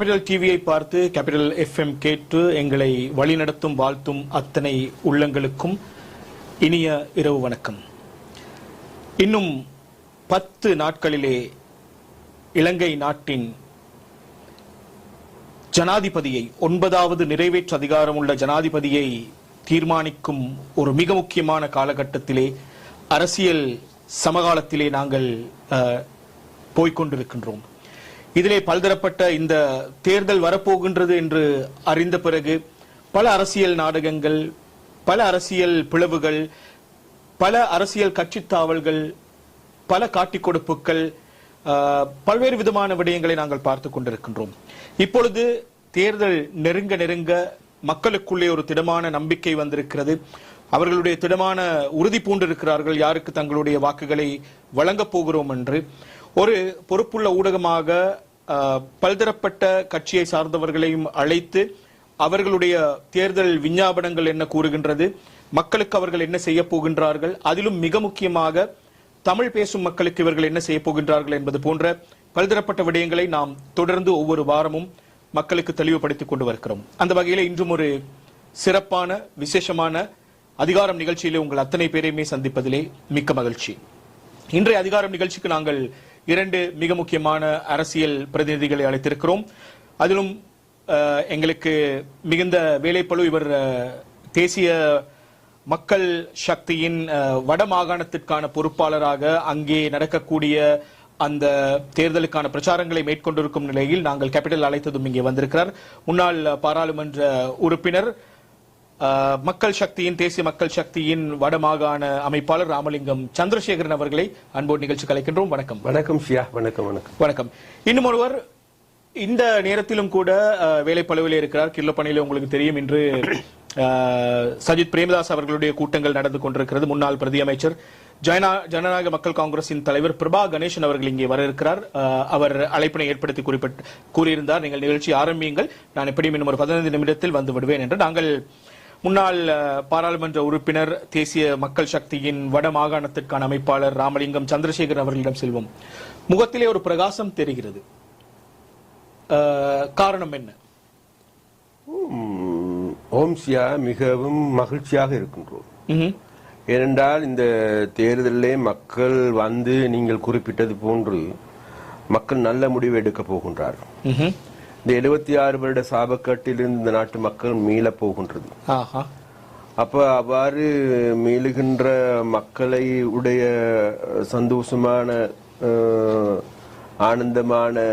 Capital டிவியை பார்த்து capital FM கேட்டு எங்களை வழிநடத்தும் வாழ்த்தும் அத்தனை உள்ளங்களுக்கும் இனிய இரவு வணக்கம். இன்னும் பத்து நாட்களிலே இலங்கை நாட்டின் ஜனாதிபதியை ஒன்பதாவது நிறைவேற்று அதிகாரமுள்ள ஜனாதிபதியை தீர்மானிக்கும் ஒரு மிக முக்கியமான காலகட்டத்திலே அரசியல் சமகாலத்திலே நாங்கள் போய்கொண்டிருக்கின்றோம் போய்க்கொண்டிருக்கின்றோம் இதிலே பல்தரப்பட்ட இந்த தேர்தல் வரப்போகின்றது என்று அறிந்த பிறகு பல அரசியல் நாடகங்கள் பல அரசியல் பிளவுகள் பல அரசியல் கட்சித் தாவல்கள் பல காட்டிக் கொடுப்புகள் பல்வேறு விதமான விடயங்களை நாங்கள் பார்த்து கொண்டிருக்கின்றோம். இப்பொழுது தேர்தல் நெருங்க நெருங்க மக்களுக்குள்ளே ஒரு திடமான நம்பிக்கை வந்திருக்கிறது. அவர்களுடைய திடமான உறுதி பூண்டிருக்கிறார்கள் யாருக்கு தங்களுடைய வாக்குகளை வழங்கப் போகிறோம் என்று. ஒரு பொறுப்புள்ள ஊடகமாக பல்தரப்பட்ட கட்சியை சார்ந்தவர்களையும் அழைத்து அவர்களுடைய தேர்தல் விஞ்ஞாபனங்கள் என்ன கூறுகின்றது மக்களுக்கு அவர்கள் என்ன செய்ய போகின்றார்கள் அதிலும் மிக முக்கியமாக தமிழ் பேசும் மக்களுக்கு இவர்கள் என்ன செய்ய போகின்றார்கள் என்பது போன்ற பல்தரப்பட்ட விடயங்களை நாம் தொடர்ந்து ஒவ்வொரு வாரமும் மக்களுக்கு தெளிவுபடுத்திக் கொண்டு வருகிறோம். அந்த வகையில் இன்றும் ஒரு சிறப்பான விசேஷமான அதிகாரம் நிகழ்ச்சியிலே உங்கள் அத்தனை பேரையுமே சந்திப்பதிலே மிக்க மகிழ்ச்சி. இன்றைய அதிகாரம் நிகழ்ச்சிக்கு நாங்கள் இரண்டு மிக முக்கியமான அரசியல் பிரதிநிதிகளை அழைத்திருக்கிறோம். அதிலும் எங்களுக்கு மிகுந்த வேலைப்பளு இவர் தேசிய மக்கள் சக்தியின் வட மாகாணத்திற்கான பொறுப்பாளராக அங்கே நடக்கக்கூடிய அந்த தேர்தலுக்கான பிரச்சாரங்களை மேற்கொண்டிருக்கும் நிலையில் நாங்கள் கேபிட்டல் அழைத்ததும் இங்கே வந்திருக்கிறார். முன்னாள் பாராளுமன்ற உறுப்பினர் மக்கள் சக்தியின் தேசிய மக்கள் சக்தியின் வடமாகாண அமைப்பாளர் ராமலிங்கம் சந்திரசேகரன் அவர்களை அன்போடு நிகழ்ச்சி கலைக்கின்றோம் வணக்கம். வணக்கம் ஷியா. வணக்கம் வணக்கம். வணக்கம். இன்னும் ஒருவர் இந்த நேரத்திலும் கூட அஹ், வேலைப்பளுவிலே இருக்கிறார். கில்லப்பணியில உங்களுக்கு தெரியும். இன்று அஹ், சஜித் பிரேமதாஸ் அவர்களுடைய கூட்டங்கள் நடந்து கொண்டிருக்கிறது. முன்னாள் பிரதி அமைச்சர் ஜன ஜனநாயக மக்கள் காங்கிரசின் தலைவர் பிரபா கணேசன் அவர்கள் இங்கே வர இருக்கிறார். அவர் அழைப்பினை ஏற்படுத்தி குறிப்பிட்டு கூறியிருந்தார். நீங்கள் நிகழ்ச்சி ஆரம்பியுங்கள். நான் எப்படியும் இன்னும் ஒரு பதினைந்து நிமிடத்தில் வந்து விடுவேன் என்று. நாங்கள் முன்னாள் பாராளுமன்ற உறுப்பினர் தேசிய மக்கள் சக்தியின் வட மாகாணத்திற்கான அமைப்பாளர் ராமலிங்கம் சந்திரசேகர் அவர்களிடம் செல்வோம். முகத்திலே ஒரு பிரகாசம் தெரிகிறது. காரணம் என்ன? உம், ஓம் ஷியா மிகவும் மகிழ்ச்சியாக இருக்கின்றோம். ஏனென்றால் இந்த தேர்தலிலே மக்கள் வந்து நீங்கள் குறிப்பிட்டது போன்று மக்கள் நல்ல முடிவு எடுக்க போகின்றார்கள். இந்த எழுபத்தி ஆறு வருட சாபக்கட்டிலிருந்து இந்த நாட்டு மக்கள் மீளப் போகின்றது. ஆஹா. அப்ப அவ்வாறு மீளுகின்ற மக்களை உடைய சந்தோஷமான ஆனந்தமான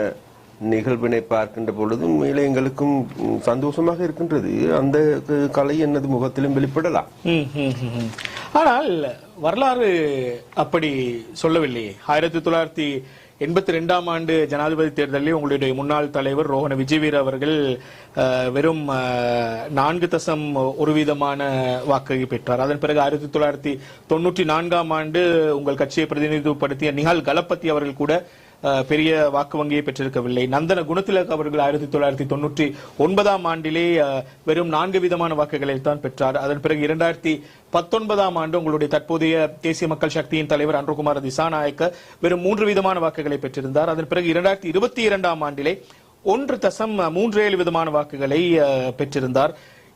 நிகழ்வினை பார்க்கின்ற பொழுது மேலே எங்களுக்கும் சந்தோஷமாக இருக்கின்றது. அந்த கலை எனது முகத்திலும் வெளிப்படலாம். ஆனால் வரலாறு அப்படி சொல்லவில்லையே. ஆயிரத்தி தொள்ளாயிரத்தி எண்பத்தி ரெண்டாம் ஆண்டு ஜனாதிபதி தேர்தலில் உங்களுடைய முன்னாள் தலைவர் ரோஹன விஜயவீர் அவர்கள் வெறும் நான்கு தசம் ஒரு வீதமான வாக்கை பெற்றார். அதன் பிறகு ஆயிரத்தி தொள்ளாயிரத்தி தொண்ணூற்றி நான்காம் ஆண்டு உங்கள் கட்சியை பிரதிநிதித்துவப்படுத்திய நிஹால் கலப்பத்தி அவர்கள் கூட பெரிய வாக்கு வங்கியை பெற்றிருக்கவில்லை. நந்தன குணத்திலக் அவர்கள் ஆயிரத்தி தொள்ளாயிரத்தி தொண்ணூற்றி ஒன்பதாம் ஆண்டிலே வெறும் நான்கு விதமான வாக்குகளை தான் பெற்றார். அதன் பிறகு இரண்டாயிரத்தி பத்தொன்பதாம் ஆண்டு உங்களுடைய தற்போதைய தேசிய மக்கள் சக்தியின் தலைவர் அன்ருகுமார் திசாநாயக்க வெறும் மூன்று விதமான வாக்குகளை பெற்றிருந்தார். அதன் பிறகு இரண்டாயிரத்தி இருபத்தி இரண்டாம் ஆண்டிலே ஒன்று தசம் மூன்று ஏழு விதமான வாக்குகளை பெற்றிருந்தார்.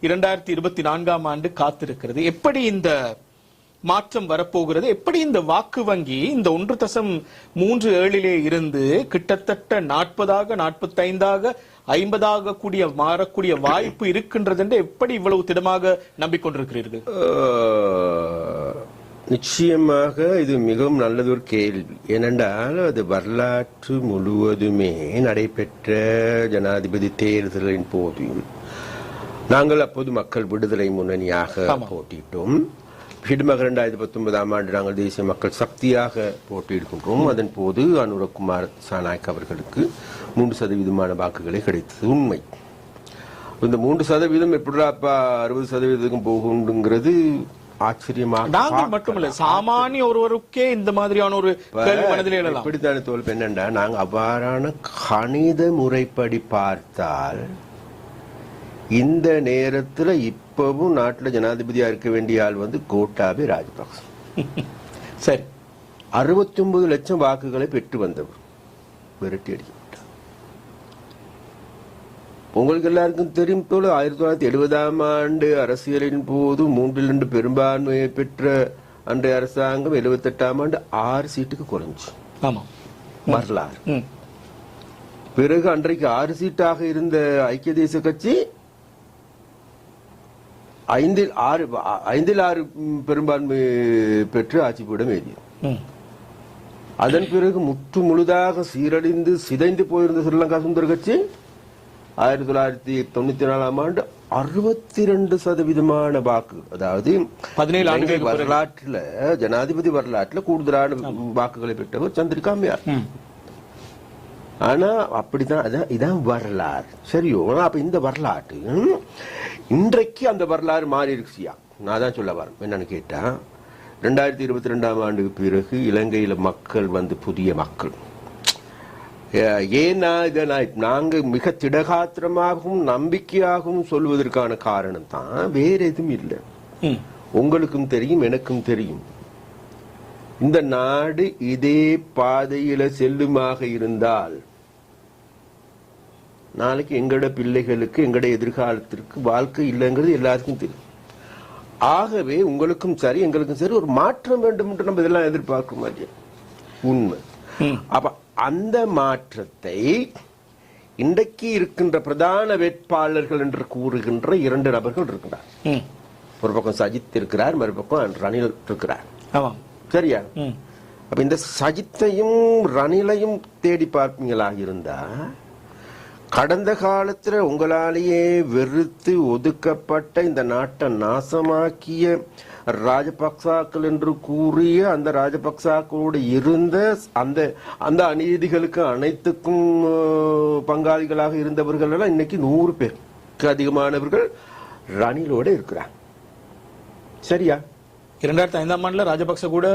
இரண்டாயிரத்தி இருபத்தி நான்காம் ஆண்டு காத்திருக்கிறது. எப்படி இந்த மாற்றம் வரப்போகிறது. எப்படி இந்த வாக்கு வங்கி இந்த ஒன்று தசம் மூன்று ஏழிலே இருந்து கிட்டத்தட்ட நாற்பதாக நாற்பத்தைந்தாக ஐம்பதாக கூடிய மாறக்கூடிய வாய்ப்பு இருக்கின்றது என்று எப்படி இவ்வளவு திடமாக நம்பிக்கொண்டிருக்கிறீர்கள்? நிச்சயமாக இது மிகவும் நல்லதொரு கேள்வி. ஏனென்றால் அது வரலாற்று முழுவதுமே நடைபெற்ற ஜனாதிபதி தேர்தலின் போது நாங்கள் அப்போது மக்கள் விடுதலை முன்னணியாக போட்டியிட்டோம் பிடுமக இரண்டாயிரத்தி பத்தொன்பதாம் ஆண்டு நாங்கள் தேசிய மக்கள் சக்தியாக போட்டியிடுகின்றோம். அதன் போது அனுரகுமார் சாநாயக் அவர்களுக்கு மூன்று சதவீதமான வாக்குகளை கிடைத்தது. உண்மை. இந்த மூன்று சதவீதம் எப்படிப்பா அறுபது சதவீதத்துக்கும் போகுங்கிறது ஆச்சரியமாக நாங்கள் மட்டுமல்ல சாமானிய ஒருவருக்கே இந்த மாதிரியான ஒரு கேள்வி மனதில் எழலாம். எப்படித்தானே தோல் என்னண்டா நாங்க அவ்வாறான கணித முறைப்படி பார்த்தால் இந்த நேரத்துல இப்பவும் நாட்டுல ஜனாதிபதியா இருக்க வேண்டிய ஆள் வந்து கோட்டாபே ராஜபக்ச. சரி. அறுபத்தி ஒன்பது லட்சம் வாக்குகளை பெற்று வந்தவர். விரட்டி அடிக்கப்பட்டார் உங்களுக்கு எல்லாருக்கும் தெரியும் போல ஆயிரத்தி தொள்ளாயிரத்தி எழுபதாம் ஆண்டு அரசியலின் போது மூன்றில் இரண்டு பெரும்பான்மையை பெற்ற அன்றைய அரசாங்கம் எழுபத்தெட்டாம் ஆண்டு ஆறு சீட்டுக்கு குறைஞ்சு. ஆமா. வரலாறு. பிறகு அன்றைக்கு ஆறு சீட்டாக இருந்த ஐக்கிய தேச கட்சி ஐந்தில் ஆறு ஐந்தில் ஆறு பெரும்பான்மை பெற்று ஆட்சி பீடம் ஏறியது. அதன் பிறகு முற்று முழுதாக சீரழிந்து சிதைந்து போயிருந்த ஸ்ரீலங்கா சுந்தர கட்சி ஆயிரத்தி தொள்ளாயிரத்தி தொண்ணூத்தி நாலாம் ஆண்டு அறுபத்தி ரெண்டு சதவீதமான வாக்கு அதாவது 17 இலங்கை ஆண்டுகளுக்கு பிறகு. வரலாற்றுல ஜனாதிபதி வரலாற்றுல கூடுதலான வாக்குகளை பெற்றவர் சந்திரிகா அம்மையார் ம் ஆனா அப்படிதான் அதான் இதான் வரலாறு. சரியோ அப்ப இந்த வரலாற்று. ம், இன்றைக்கு அந்த வரலாறு மாறி இருக்குசியா நான் தான் சொல்ல வரேன். என்னன்னு கேட்டா ரெண்டாயிரத்தி இருபத்தி ரெண்டாம் ஆண்டுக்கு பிறகு இலங்கையில மக்கள் வந்து புதிய மக்கள். ஏன்னா இதை நான் நாங்க மிக திடகாத்திரமாகவும் நம்பிக்கையாகவும் சொல்வதற்கான காரணம் தான் வேற எதுவும் இல்லை. உங்களுக்கும் தெரியும் எனக்கும் தெரியும். இந்த நாடு இதே பாதையில செல்லுமாக இருந்தால் நாளைக்கு எங்களோட பிள்ளைகளுக்கு எங்களோட எதிர்காலத்திற்கு வாழ்க்கை இல்லைங்கிறது எல்லாருக்கும் தெரியும். ஆகவே உங்களுக்கும் சரி எங்களுக்கும் சரி ஒரு மாற்றம் வேண்டும் என்று நம்ம இதெல்லாம் எதிர்பார்க்க மாட்டோம் உண்மை. அப்ப அந்த மாற்றத்தை இன்றைக்கு இருக்கின்ற பிரதான வேட்பாளர்கள் என்று கூறுகின்ற இரண்டு நபர்கள் இருக்கிறார். ஒரு பக்கம் சஜித் இருக்கிறார் மறுபக்கம் ரணில் இருக்கிறார். சரியா? அப்ப இந்த சஜித்தையும் ரணிலையும் தேடி பார்ப்பீங்களா? இருந்தா கடந்த காலத்துல உங்களாலேயே வெறுத்து ஒதுக்கப்பட்ட இந்த நாட்டை நாசமாக்கிய ராஜபக்சாக்கள் என்று கூறிய அந்த ராஜபக்சாக்களோடு இருந்த அந்த அந்த அநீதிகளுக்கு அனைத்துக்கும் பங்காளிகளாக இருந்தவர்கள் எல்லாம் இன்னைக்கு நூறு பேருக்கு அதிகமானவர்கள் ரணிலோட இருக்கிறாங்க. சரியா? இரண்டாயிரத்தி ஐந்தாம் ஆண்டுல ராஜபக்ச கூட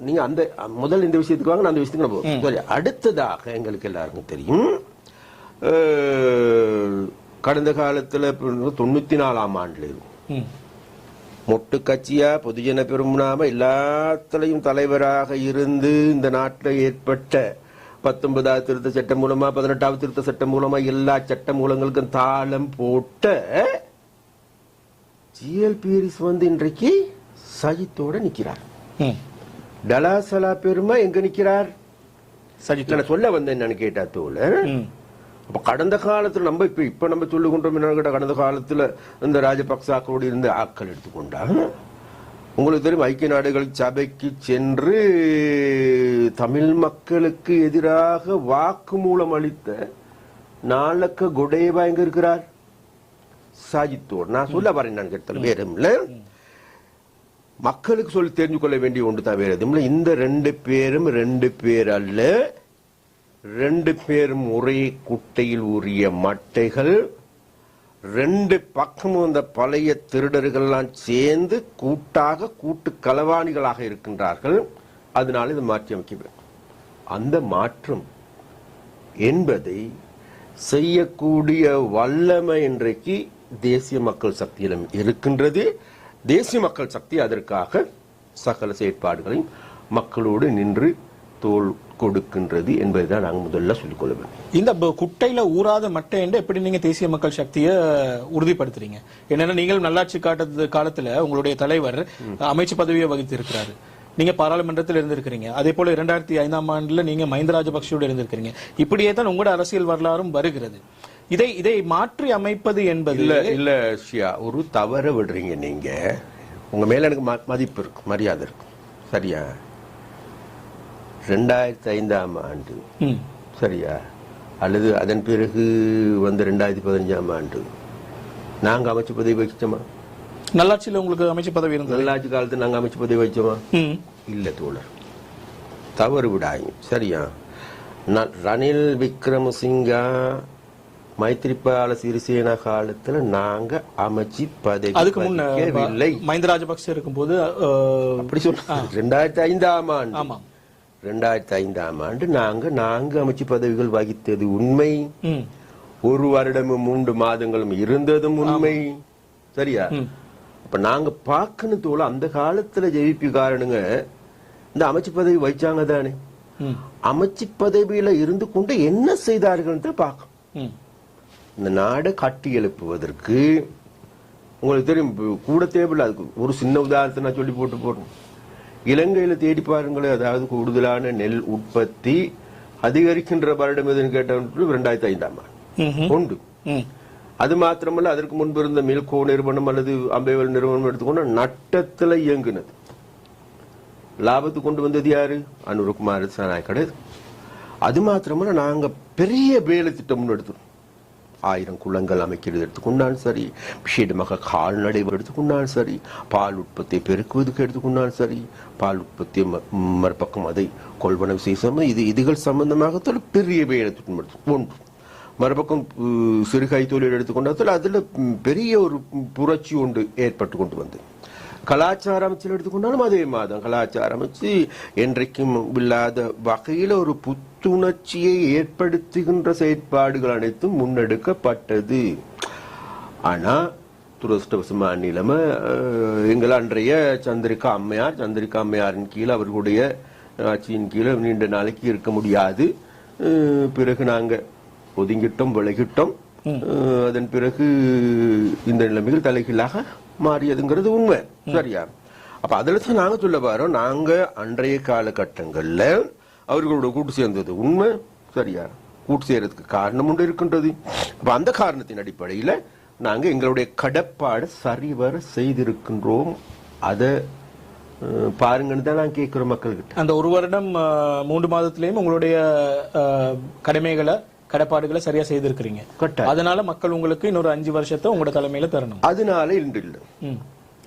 நீங்க அந்த முதல் இந்த விஷயத்துக்கு வாங்க அந்த விஷயத்துக்கு. சரி அடுத்ததாக எங்களுக்கு எல்லாருக்கும் தெரியும் கடந்த காலத்துல தொண்ணூத்தி நாலாம் ஆண்டுல மொட்டு கட்சியா பொதுஜன பெருமுனாம எல்லாத்துலயும் தலைவராக இருந்து இந்த நாட்டில் ஏற்பட்ட பத்தொன்பதாவது திருத்த சட்டம் மூலமா பதினெட்டாவது திருத்த சட்டம் மூலமா எல்லா சட்ட மூலங்களுக்கும் தாளம் போட்ட ஜிஎல் பீரிஸ் வந்து இன்றைக்கு சஜித்தோட நிக்கிறார். ம். டலாசலா பெருமை எங்க நிக்கிறார்? சஜித் சொல்ல வந்தேன் என்னன்னு கேட்டா ம். அப்போ கடந்த காலத்தில் நம்ம இப்போ இப்போ நம்ம சொல்லுகின்றோம் கொண்டோம் என்னன்னு கேட்டால் கடந்த காலத்தில் இந்த ராஜபக்சாக்களோடு இருந்த ஆக்கள் எடுத்துக்கொண்டா உங்களுக்கு தெரியும் ஐக்கிய நாடுகள் சபைக்கு சென்று தமிழ் மக்களுக்கு எதிராக வாக்குமூலம் அளித்த நாளக்க கொடேவா எங்க இருக்கிறார்? சாஜித்தோடு. நான் சொல்ல வரேன் நான் கேட்டது வேற மக்களுக்கு சொல்லி தெரிஞ்சு கொள்ள வேண்டிய ஒன்று தான் வேற எதுவும் இல்லை. இந்த ரெண்டு பேரும் ரெண்டு பேர் அல்ல. ரெண்டு பேரும் ஒரே குட்டையில் உரிய மட்டைகள் ரெண்டு பக்கமும் அந்த பழைய திருடர்கள்லாம் சேர்ந்து கூட்டாக கூட்டு களவாணிகளாக இருக்கின்றார்கள். அதனால இது மாற்றி அமைக்க அந்த மாற்றம் என்பதை செய்யக்கூடிய வல்லமை இன்றைக்கு தேசிய மக்கள் சக்தியிடம் இருக்கின்றது. தேசிய மக்கள் சக்தி அதற்காக சகல செயற்பாடுகளையும் மக்களோடு நின்று தோள் கொடுக்கின்றது என்பதை தான் நாங்கள் முதல்ல சொல்லிக்கொள்ள வேண்டும். இந்த குட்டையில ஊறாத மட்டை என்று எப்படி நீங்க தேசிய மக்கள் சக்தியை உறுதிப்படுத்துறீங்க? என்னன்னா நீங்கள் நல்லாட்சி காட்டது காலத்துல உங்களுடைய தலைவர் அமைச்சு பதவியை வகித்து இருக்கிறாரு நீங்க பாராளுமன்றத்தில் இருந்திருக்கிறீங்க. அதே போல இரண்டாயிரத்தி ஐந்தாம் ஆண்டுல நீங்க மஹிந்த ராஜபக்சோடு இருந்திருக்கிறீங்க. இப்படியே தான் உங்களோட அரசியல் வரலாறும் வருகிறது. இதை இதை மாற்றி அமைப்பது என்பது இல்ல இல்ல ஷியா ஒரு தவற விடுறீங்க நீங்க. உங்க மேல எனக்கு மதிப்பு இருக்கு மரியாதை இருக்கு. சரியா? ரெண்டாயிரத்தி ஐந்தாம் ஆண்டு சரியா? அல்லது அதன் பிறகு வந்து ரெண்டாயிரத்தி பதினஞ்சாம் ஆண்டு. நாங்க அமைச்சு பதவி வச்சோமா நல்லாட்சியில உங்களுக்கு அமைச்சு பதவி இருந்தது. நல்லாட்சி காலத்துல நாங்க அமைச்சு பதவி வச்சோமா இல்ல தோழர். தவறு விடாங்க சரியா? நான் ரணில் விக்ரமசிங்கா மைத்ரிபால சிறிசேனா காலத்துல நாங்க அமைச்சு பதவி அதுக்கு முன்ன மஹிந்த ராஜபக்ச இருக்கும்போது அப்படி சொல்ல ரெண்டாயிரத்தி ஐந்தாம் ஆண்டு. ஆமாம். ரெண்டாயிரத்தி ஐந்தாம் ஆண்டு நாங்க நான்கு அமைச்சு பதவிகள் வகித்தது உண்மை. ஒரு வருடமும் மூன்று மாதங்களும் இருந்ததும் உண்மை. சரியா. அப்ப நாங்க பார்க்கணும் தோல அந்த காலத்துல ஜெயிப்பி காரணங்க இந்த அமைச்சு பதவி வச்சாங்க தானே. அமைச்சு பதவியில இருந்து கொண்டு என்ன செய்தார்கள் பார்க்கணும். இந்த நாடை கட்டி எழுப்புவதற்கு உங்களுக்கு தெரியும் கூட தேவையில்ல அதுக்கு ஒரு சின்ன உதாரணத்தை நான் சொல்லி போட்டு போறேன் இலங்கையில தேடி பாருங்களேன் அதாவது கூடுதலான நெல் உற்பத்தி அதிகரிக்கின்ற வருடம் எதுன்னு கேட்டவர்கள் ரெண்டாயிரத்தி ஐந்தாம் ஆண்டு. உண்டு. அது மாத்திரமல்ல அதற்கு முன்பு இருந்த மில்கோ நிறுவனம் அல்லது அம்பேவல் நிறுவனம் எடுத்துக்கொண்டு நட்டத்துல இயங்குனது. லாபத்துக்கு கொண்டு வந்தது யாரு? அனுரகுமார் சானாய் கிடையாது அது மாத்திரமல்ல நாங்க பெரிய வேலை திட்டம் முன்னெடுத்தோம். ஆயிரம் குளங்கள் அமைக்கிறது எடுத்துக்கொண்டாலும் சரி விஷேடமாக கால்நடை எடுத்துக்கொண்டாலும் சரி பால் உற்பத்தியை பெருக்குவதற்கு எடுத்துக்கொண்டாலும் சரி பால் உற்பத்தி மறுபக்கம் அதை கொள்வனவு செய்ய இது இதுகள் சம்பந்தமாக பெரிய வேலை எடுத்து ஒன்று. மறுபக்கம் சிறுகை சிறு கைத்தொழில் எடுத்துக்கொண்டால் அதில் பெரிய ஒரு புரட்சி ஒன்று ஏற்பட்டு கொண்டு வந்தது. கலாச்சார அமைச்சர் எடுத்துக்கொண்டாலும் அதே மாதம் கலாச்சார அமைச்சு என்றைக்கும் இல்லாத வகையில் ஒரு புத்துணர்ச்சியை ஏற்படுத்துகின்ற செயற்பாடுகள் அனைத்தும் முன்னெடுக்கப்பட்டது. ஆனா துரதிருஷ்டவசமான நிலைமை எங்கள் அன்றைய சந்திரிகா அம்மையார் சந்திரிகா அம்மையாரின் கீழ் அவர்களுடைய ஆட்சியின் கீழே நீண்ட நாளைக்கு இருக்க முடியாது. பிறகு நாங்கள் ஒதுங்கிட்டோம் விலகிட்டோம். அதன் பிறகு இந்த நிலைமைகள் தலைகீழாக மாறியதுங்கிறது உண்மை. சரியா? அப்ப அதுல தான் நாங்க சொல்ல வரோம். நாங்க அன்றைய காலகட்டங்கள்ல அவர்களோட கூட்டு சேர்ந்தது உண்மை. சரியா? கூட்டு சேர்றதுக்கு காரணம் உண்டு இருக்கின்றது. அப்ப அந்த காரணத்தின் அடிப்படையில நாங்க எங்களுடைய கடப்பாடு சரிவர செய்திருக்கின்றோம். அதை பாருங்கன்னு தான் நான் கேட்கிறோம் மக்கள்கிட்ட. அந்த ஒரு வருடம் மூன்று மாதத்திலேயும் உங்களுடைய கடமைகளை கடப்பாடுகளை சரியா செய்திருக்கிறீங்க. அதனால மக்கள் உங்களுக்கு இன்னொரு அஞ்சு வருஷத்தை உங்களோட தலைமையில தரணும் அதனால இன்று இல்லை ம்.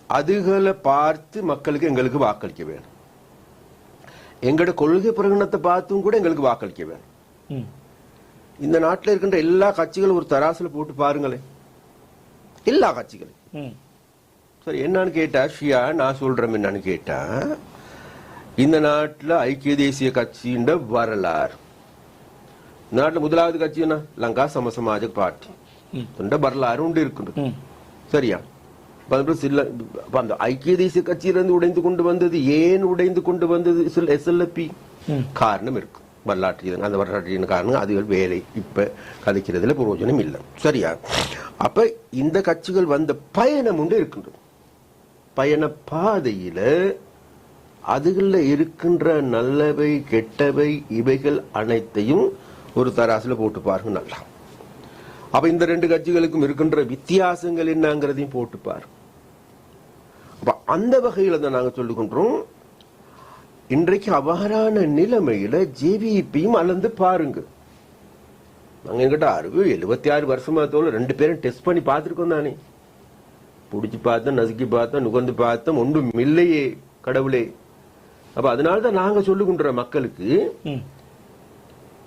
அதுகளை பார்த்து மக்களுக்கு எங்களுக்கு வாக்களிக்க வேணும் எங்களோட கொள்கை பிரகடனத்தை பார்த்தும் கூட எங்களுக்கு வாக்களிக்க வேணும் ம். இந்த நாட்டில் இருக்கின்ற எல்லா கட்சிகளும் ஒரு தராசுல போட்டு பாருங்களேன் எல்லா கட்சிகளும் ம். சரி என்னன்னு கேட்டா ஷியா நான் சொல்றேன் என்னன்னு கேட்டா இந்த நாட்டுல ஐக்கிய தேசிய கட்சியின் வரலாறு நாட்டுல முதலாவது கட்சி என்ன லங்கா சமசமாஜ பார்ட்டி. இந்த வரலாறு உண்டு இருக்கின்றது ம். சரியா அந்த ஐக்கிய தேசிய கட்சியிலிருந்து உடைந்து கொண்டு வந்தது ஏன் உடைந்து கொண்டு வந்தது எஸ்எல்எப்பி. காரணம் இருக்கு வரலாற்று. அந்த வரலாற்று ரீதியான காரணம் அதுகள் வேலை இப்ப கதைக்கிறதுல பிரயோஜனம் இல்லை சரியா அப்ப இந்த கட்சிகள் வந்த பயணம் உண்டு இருக்கின்றது பயண பாதையில அதுகள்ல இருக்கின்ற நல்லவை கெட்டவை இவைகள் அனைத்தையும் ஒரு தராசில் போட்டு பாருங்க நல்லா. அப்ப இந்த ரெண்டு கட்சிகளுக்கும் இருக்கின்ற வித்தியாசங்கள் என்னங்கிறதையும் போட்டு பாரு. அப்ப அந்த வகையில தான் நாங்க சொல்லுகின்றோம். இன்றைக்கு அவ்வாறான நிலைமையில ஜேவிபியும் அளந்து பாருங்க. நாங்க என்கிட்ட அறுபது எழுபத்தி ஆறு வருஷமா தோல் ரெண்டு பேரும் டெஸ்ட் பண்ணி பார்த்துருக்கோம் தானே. பிடிச்சி பார்த்தோம் நசுக்கி பார்த்தோம் நுகர்ந்து பார்த்தோம். ஒன்றும் இல்லையே கடவுளே. அப்ப அதனால தான் நாங்க சொல்லுகின்ற மக்களுக்கு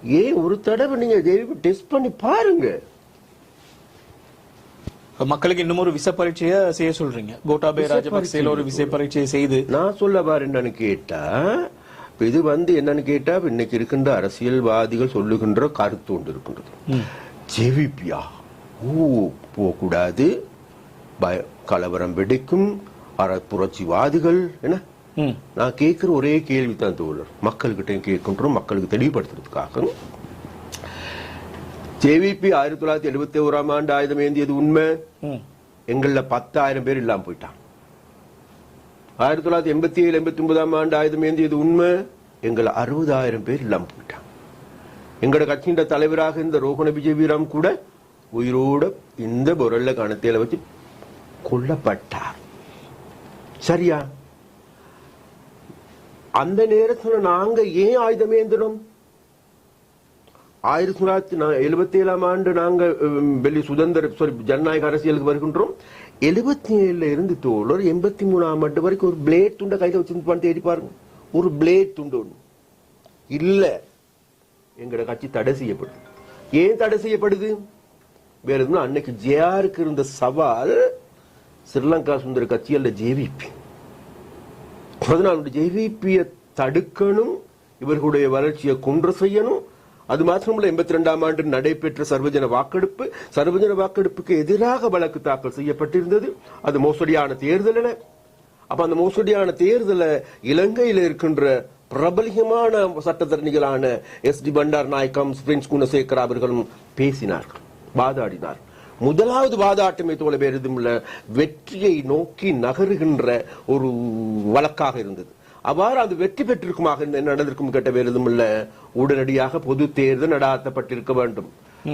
ஏன் ஒரு தடவை நீங்க டெஸ்ட் பண்ணி பாருங்க. மக்களுக்கு இன்னும் ஒரு விச பரீட்சைய செய்ய சொல்றீங்க. கோட்டாபே விச ராஜபக்சேல ஒரு விசை பரீட்சையை செய்து. நான் சொல்ல பாரு என்னன்னு கேட்டா இது வந்து என்னன்னு கேட்டா இன்னைக்கு இருக்கின்ற அரசியல்வாதிகள் சொல்லுகின்ற கருத்து ஒன்று இருக்கின்றது. ம். ஜெவிப்பியா ஓ போகக்கூடாது. பய கலவரம் வெடிக்கும். அற புரட்சிவாதிகள் என்ன. நான் கேட்கிற ஒரே கேள்வி தான் தோழர். மக்கள்கிட்ட கேட்கின்றோம் மக்களுக்கு தெளிவுபடுத்துறதுக்காக. ஜேவிபி ஆயிரத்தி தொள்ளாயிரத்தி எழுபத்தி ஓராம் ஆண்டு ஆயுதம் ஏந்தியது உண்மை. எங்கள்ல பத்தாயிரம் பேர் இல்லாம போயிட்டான் ஆயிரத்தி தொள்ளாயிரத்தி எண்பத்தி ஏழு எண்பத்தி ஒன்பதாம் ஆண்டு ஆயுதம் ஏந்தியது உண்மை? எங்கள் அறுபதாயிரம் பேர் இல்லாம போயிட்டான் எங்களோட கட்சியின் தலைவராக இருந்த ரோகண விஜய் வீரம் கூட உயிரோட இந்த பொருள்ல கணத்தையில வச்சு கொல்லப்பட்டார். சரியா? அந்த நேரத்தில் நாங்க ஏன் ஆயுதம் ஏந்தினோம்? ஆயிரத்தி தொள்ளாயிரத்தி எழுபத்தி ஏழாம் ஆண்டு நாங்க வெளி சுதந்திர சாரி ஜனநாயக அரசியலுக்கு வருகின்றோம். எழுபத்தி ஏழுல இருந்து தோழர் எண்பத்தி மூணாம் ஆண்டு வரைக்கும் ஒரு பிளேட் துண்டை கையில வச்சிருப்பான்னு தேடி பாருங்க. ஒரு பிளேட் துண்டு ஒன்று இல்லை. எங்கட கட்சி தடை செய்யப்படுது. ஏன் தடை செய்யப்படுது? வேற எதுவும் அன்னைக்கு ஜேஆருக்கு இருந்த சவால் ஸ்ரீலங்கா சுந்தர கட்சி அல்ல ஜேவிபி. அதனால ஜேவிபியை தடுக்கணும் இவர்களுடைய வளர்ச்சியை கொன்று செய்யணும். அது மாத்திரமல்ல எண்பத்தி ரெண்டாம் ஆண்டு நடைபெற்ற சர்வஜன வாக்கெடுப்பு. சர்வஜன வாக்கெடுப்புக்கு எதிராக வழக்கு தாக்கல் செய்யப்பட்டிருந்தது. அது மோசடியான தேர்தல் என. அப்ப அந்த மோசடியான தேர்தலை இலங்கையில் இருக்கின்ற பிரபலியமான சட்டத்தரணிகளான S D Bandaranayake Prince Gunasekara அவர்களும் பேசினார்கள் வாதாடினார் முதலாவது வாதாட்டமே தோழ பேருதும் வெற்றியை நோக்கி நகருகின்ற ஒரு வழக்காக இருந்தது. அவ்வாறு அது வெற்றி பெற்றிருக்குமாக என்ன நடந்திருக்கும் கேட்ட வேறுதும் இல்ல. உடனடியாக பொது தேர்தல் நடாத்தப்பட்டிருக்க வேண்டும்.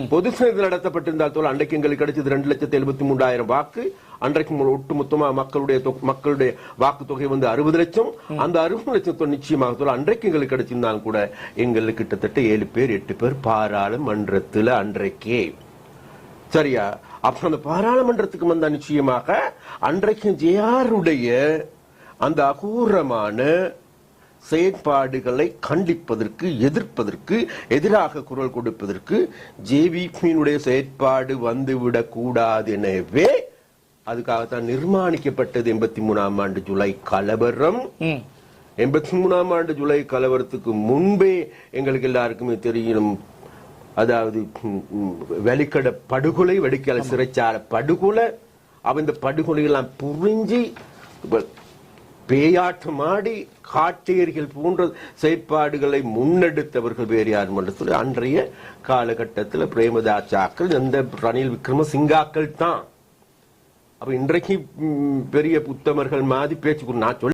பொது தேர்தல் நடத்தப்பட்டிருந்தால் தோல் அன்றைக்கு எங்களுக்கு கிடைச்சது ரெண்டு லட்சத்தி எழுபத்தி மூன்றாயிரம் வாக்கு. அன்றைக்கு மு- ஒட்டுமொத்தமா மக்களுடைய மக்களுடைய வாக்கு தொகை வந்து அறுபது லட்சம். அந்த அறுபது லட்சத்தோட நிச்சயமாக தோல் அன்றைக்கு எங்களுக்கு கிடைச்சிருந்தாலும் கூட எங்களுக்கு கிட்டத்தட்ட ஏழு பேர் எட்டு பேர் பாராளுமன்றத்துல அன்றைக்கே. சரியா? அப்ப அந்த பாராளுமன்றத்துக்கு வந்த நிச்சயமாக அன்றைக்கு ஜேஆருடைய அந்த அகூரமான செயற்பாடுகளை கண்டிப்பதற்கு எதிர்ப்பதற்கு எதிராக குரல் கொடுப்பதற்கு ஜேவிபியினுடைய செயற்பாடு வந்துவிடக் கூடாது எனவே அதுக்காகத்தான் நிர்மாணிக்கப்பட்டது எண்பத்தி மூணாம் ஆண்டு ஜூலை கலவரம். எண்பத்தி மூணாம் ஆண்டு ஜூலை கலவரத்துக்கு முன்பே எங்களுக்கு எல்லாருக்குமே தெரியும் அதாவது வெலிக்கட படுகொலை வெடிக்கல சிறைச்சாலை படுகொலை அவ இந்த படுகொலையெல்லாம் புரிஞ்சு பேயாட்டமாடி காட்டேரிகள் போன்ற செயற்பாடுகளை முன்னெடுத்தவர்கள் வேறு யார் மன்றத்தில் அன்றைய காலகட்டத்தில் பிரேமதாச்சாக்கள் இந்த ரணில் விக்ரமசிங்காக்கள் தான் அப்ப இன்றைக்கு பெரிய புத்தமர்கள் மாதிரி பேச்சு நான் சொல்ல